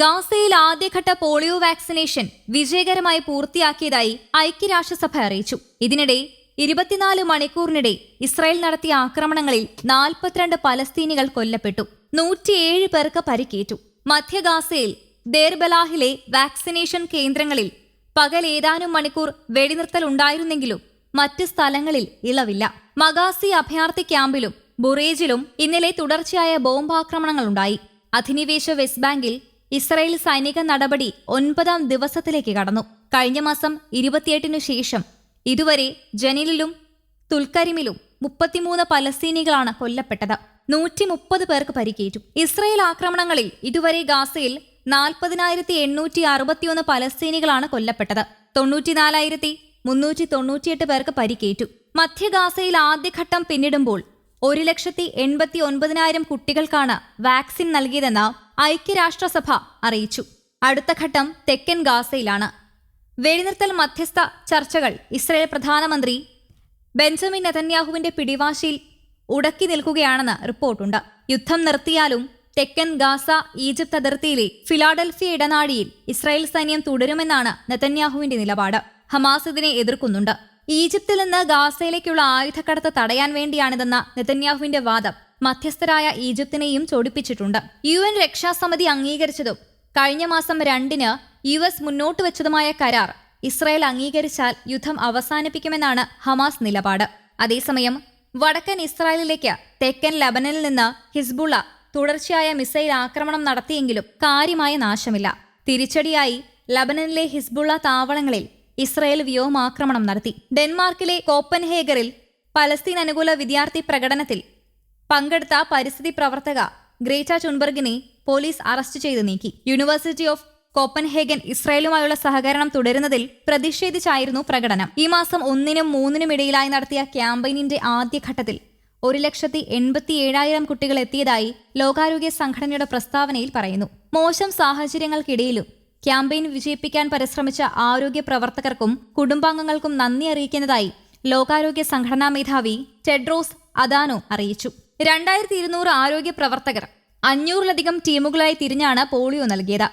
ഗാസയിൽ ആദ്യഘട്ട polio vaccination വിജയകരമായി പൂർത്തിയാക്കിയതായി ഐക്യരാഷ്ട്രസഭ അറിയിച്ചു. ഇതിനിടെ ഇരുപത്തിനാല് മണിക്കൂറിനിടെ ഇസ്രായേൽ നടത്തിയ ആക്രമണങ്ങളിൽ നാൽപ്പത്തിരണ്ട് പലസ്തീനികൾ കൊല്ലപ്പെട്ടു. നൂറ്റിയേഴ് പേർക്ക് പരിക്കേറ്റു. മധ്യ ഗാസയിൽ ദേർബലാഹിലെ വാക്സിനേഷൻ കേന്ദ്രങ്ങളിൽ പകൽ ഏതാനും മണിക്കൂർ വെടിനിർത്തൽ ഉണ്ടായിരുന്നെങ്കിലും മറ്റ് സ്ഥലങ്ങളിൽ ഇളവില്ല. മഗാസി അഭയാർത്ഥി ക്യാമ്പിലും ബുറേജിലും ഇന്നലെ തുടർച്ചയായ ബോംബാക്രമണങ്ങളുണ്ടായി. അധിനിവേശ വെസ്റ്റ് ബാങ്കിൽ ഇസ്രായേൽ സൈനിക നടപടി ഒൻപതാം ദിവസത്തിലേക്ക് കടന്നു. കഴിഞ്ഞ മാസം ഇരുപത്തിയെട്ടിനു ശേഷം ഇതുവരെ ജനീലിലും തുൽക്കരിമിലും മുപ്പത്തിമൂന്ന് പലസ്തീനികളാണ് കൊല്ലപ്പെട്ടത്. നൂറ്റി മുപ്പത് പേർക്ക് പരിക്കേറ്റു. ഇസ്രായേൽ ആക്രമണങ്ങളിൽ ഇതുവരെ ഗാസയിൽ നാൽപ്പതിനായിരത്തി എണ്ണൂറ്റി അറുപത്തിയൊന്ന് പലസ്തീനികളാണ് കൊല്ലപ്പെട്ടത്. തൊണ്ണൂറ്റിനാലായിരത്തി മുന്നൂറ്റി തൊണ്ണൂറ്റിയെട്ട് പേർക്ക് പരിക്കേറ്റു. മധ്യ ഗാസയിൽ ആദ്യഘട്ടം പിന്നിടുമ്പോൾ ഒരു ലക്ഷത്തി എൺപത്തി ഒൻപതിനായിരം കുട്ടികൾക്കാണ് വാക്സിൻ നൽകിയതെന്ന് ഐക്യരാഷ്ട്രസഭ അറിയിച്ചു. അടുത്ത ഘട്ടം തെക്കൻ ഗാസയിലാണ്. വെടിനിർത്തൽ മധ്യസ്ഥ ചർച്ചകൾ ഇസ്രായേൽ പ്രധാനമന്ത്രി ബെഞ്ചമിൻ നെതന്യാഹുവിന്റെ പിടിവാശിയിൽ ഉടക്കി നിൽക്കുകയാണെന്ന് റിപ്പോർട്ടുണ്ട്. യുദ്ധം നിർത്തിയാലും തെക്കൻ ഗാസ ഈജിപ്ത് അതിർത്തിയിലെ ഫിലാഡൽഫിയ ഇടനാഴിയിൽ ഇസ്രായേൽ സൈന്യം തുടരുമെന്നാണ് നെതന്യാഹുവിന്റെ നിലപാട്. ഹമാസ് ഇതിനെ എതിർക്കുന്നുണ്ട്. ഈജിപ്തിൽ നിന്ന് ഗാസയിലേക്കുള്ള ആയുധക്കടത്ത് തടയാൻ വേണ്ടിയാണിതെന്ന നെതന്യാഹുവിന്റെ വാദം മധ്യസ്ഥരായ ഈജിപ്തിനെയും ചോടിപ്പിച്ചിട്ടുണ്ട്. യു എൻ രക്ഷാസമിതി അംഗീകരിച്ചതും കഴിഞ്ഞ മാസം രണ്ടിന് യു എസ് മുന്നോട്ട് വെച്ചതുമായ കരാർ ഇസ്രായേൽ അംഗീകരിച്ചാൽ യുദ്ധം അവസാനിപ്പിക്കുമെന്നാണ് ഹമാസ് നിലപാട്. അതേസമയം വടക്കൻ ഇസ്രായേലിലേക്ക് തെക്കൻ ലബനനിൽ നിന്ന് ഹിസ്ബുള്ള തുടർച്ചയായ മിസൈൽ ആക്രമണം നടത്തിയെങ്കിലും കാര്യമായ നാശമില്ല. തിരിച്ചടിയായി ലബനനിലെ ഹിസ്ബുള്ള താവളങ്ങളിൽ ഇസ്രായേൽ വ്യോമാക്രമണം നടത്തി. ഡെൻമാർക്കിലെ കോപ്പൻഹേഗറിൽ പലസ്തീൻ അനുകൂല വിദ്യാർത്ഥി പ്രകടനത്തിൽ പങ്കെടുത്ത പരിസ്ഥിതി പ്രവർത്തക ഗ്രേറ്റ ചുൺബർഗിനെ പോലീസ് അറസ്റ്റ് ചെയ്ത് നീക്കി. യൂണിവേഴ്സിറ്റി ഓഫ് കോപ്പൻഹേഗൻ ഇസ്രായേലുമായുള്ള സഹകരണം തുടരുന്നതിൽ പ്രതിഷേധിച്ചായിരുന്നു പ്രകടനം. ഈ മാസം ഒന്നിനും മൂന്നിനും ഇടയിലായി നടത്തിയ ക്യാമ്പയിനിന്റെ ആദ്യഘട്ടത്തിൽ ഒരു ലക്ഷത്തി എൺപത്തി ഏഴായിരം കുട്ടികൾ എത്തിയതായി ലോകാരോഗ്യ സംഘടനയുടെ പ്രസ്താവനയിൽ പറയുന്നു. മോശം സാഹചര്യങ്ങൾക്കിടയിലും ക്യാമ്പയിൻ വിജയിപ്പിക്കാൻ പരിശ്രമിച്ച ആരോഗ്യ പ്രവർത്തകർക്കും കുടുംബാംഗങ്ങൾക്കും നന്ദി അറിയിക്കുന്നതായി ലോകാരോഗ്യ സംഘടനാ മേധാവി ടെഡ്രോസ് അദാനോ അറിയിച്ചു. രണ്ടായിരത്തി ഇരുന്നൂറ് ആരോഗ്യ പ്രവർത്തകർ അഞ്ഞൂറിലധികം ടീമുകളായി തിരിഞ്ഞാണ് പോളിയോ നൽകിയത്.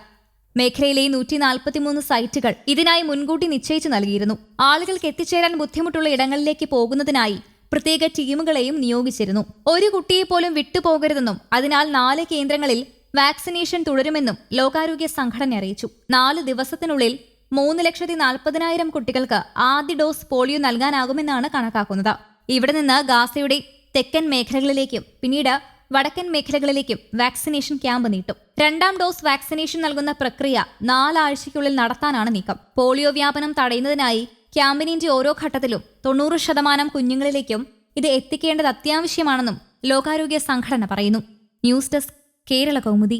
മേഖലയിലെ നൂറ്റി നാൽപ്പത്തിമൂന്ന് സൈറ്റുകൾ ഇതിനായി മുൻകൂട്ടി നിശ്ചയിച്ചു നൽകിയിരുന്നു. ആളുകൾക്ക് എത്തിച്ചേരാൻ ബുദ്ധിമുട്ടുള്ള ഇടങ്ങളിലേക്ക് പോകുന്നതിനായി പ്രത്യേക ടീമുകളെയും നിയോഗിച്ചിരുന്നു. ഒരു കുട്ടിയെ പോലും വിട്ടുപോകരുതെന്നും അതിനാൽ നാല് കേന്ദ്രങ്ങളിൽ വാക്സിനേഷൻ തുടരുമെന്നും ലോകാരോഗ്യ സംഘടന അറിയിച്ചു. നാല് ദിവസത്തിനുള്ളിൽ മൂന്ന് ലക്ഷത്തി നാൽപ്പതിനായിരം കുട്ടികൾക്ക് ആദ്യ ഡോസ് പോളിയോ നൽകാനാകുമെന്നാണ് കണക്കാക്കുന്നത്. ഇവിടെ നിന്ന് ഗാസയുടെ തെക്കൻ മേഖലകളിലേക്കും പിന്നീട് വടക്കൻ മേഖലകളിലേക്കും വാക്സിനേഷൻ ക്യാമ്പ് നീട്ടും. രണ്ടാം ഡോസ് വാക്സിനേഷൻ നൽകുന്ന പ്രക്രിയ നാലാഴ്ചയ്ക്കുള്ളിൽ നടത്താനാണ് നീക്കം. പോളിയോ വ്യാപനം തടയുന്നതിനായി ക്യാമ്പിനിന്റെ ഓരോ ഘട്ടത്തിലും തൊണ്ണൂറ് ശതമാനം കുഞ്ഞുങ്ങളിലേക്കും ഇത് എത്തിക്കേണ്ടത് അത്യാവശ്യമാണെന്നും ലോകാരോഗ്യ സംഘടന പറയുന്നു. News desk Kerala Kaumudi